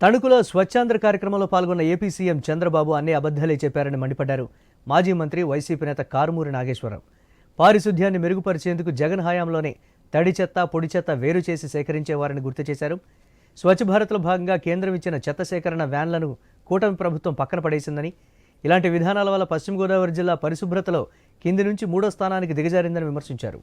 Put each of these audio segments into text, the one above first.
తణుకులో స్వచ్ఛాంధ్ర కార్యక్రమంలో పాల్గొన్న ఏపీ సీఎం చంద్రబాబు అన్ని అబద్ధాలే చెప్పారని మండిపడ్డారు మాజీ మంత్రి వైసీపీ నేత కారుమూరి నాగేశ్వరరావు. పారిశుధ్యాన్ని మెరుగుపరిచేందుకు జగన్ హయాంలోనే తడి చెత్త పొడి చెత్త వేరు చేసి సేకరించేవారని గుర్తు చేశారు. స్వచ్ఛ భారత్లో భాగంగా కేంద్రం ఇచ్చిన చెత్త సేకరణ వ్యాన్లను కూటమి ప్రభుత్వం పక్కన పడేసిందని ఇలాంటి విధానాల వల్ల పశ్చిమ గోదావరి జిల్లా పరిశుభ్రతలో కింది నుంచి మూడో స్థానానికి దిగజారిందని విమర్శించారు.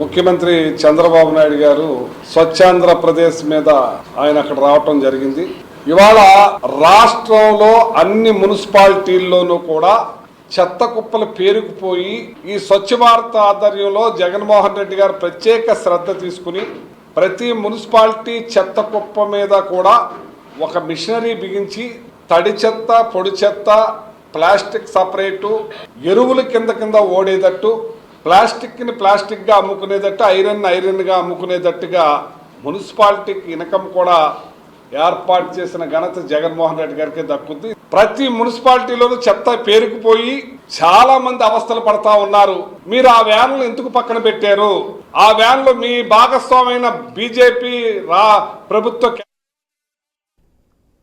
ముఖ్యమంత్రి చంద్రబాబు నాయుడు గారు స్వచ్ఛాంధ్రప్రదేశ్ మీద ఆయన అక్కడ రావటం జరిగింది. ఇవాళ రాష్ట్రంలో అన్ని మున్సిపాలిటీల్లోనూ కూడా చెత్త కుప్పలు పేరుకుపోయి ఈ స్వచ్ఛ భారత్ ఆధ్వర్యంలో జగన్మోహన్ రెడ్డి గారు ప్రత్యేక శ్రద్ధ తీసుకుని ప్రతి మున్సిపాలిటీ చెత్త కుప్ప మీద కూడా ఒక మిషనరీ బిగించి తడి చెత్త పొడి చెత్త ప్లాస్టిక్ సపరేటు ఎరువులు కింద కింద ఓడేటట్టు ప్లాస్టిక్ని ప్లాస్టిక్గా అమ్ముకునేటట్టు ఐరన్ ఐరన్గా అమ్ముకునేటట్టుగా మున్సిపాలిటీకి ఇన్కమ్ కూడా ఏర్పాటు చేసిన ఘనత జగన్మోహన్ రెడ్డి గారికి దక్కుద్ది. ప్రతి మున్సిపాలిటీలోనూ చెత్త పేరుకుపోయి చాలా మంది అవస్థలు పడతా ఉన్నారు. మీరు ఆ వ్యాన్లు ఎందుకు పక్కన పెట్టారు? ఆ వ్యాన్లు మీ భాగస్వామైన బీజేపీ రా ప్రభుత్వ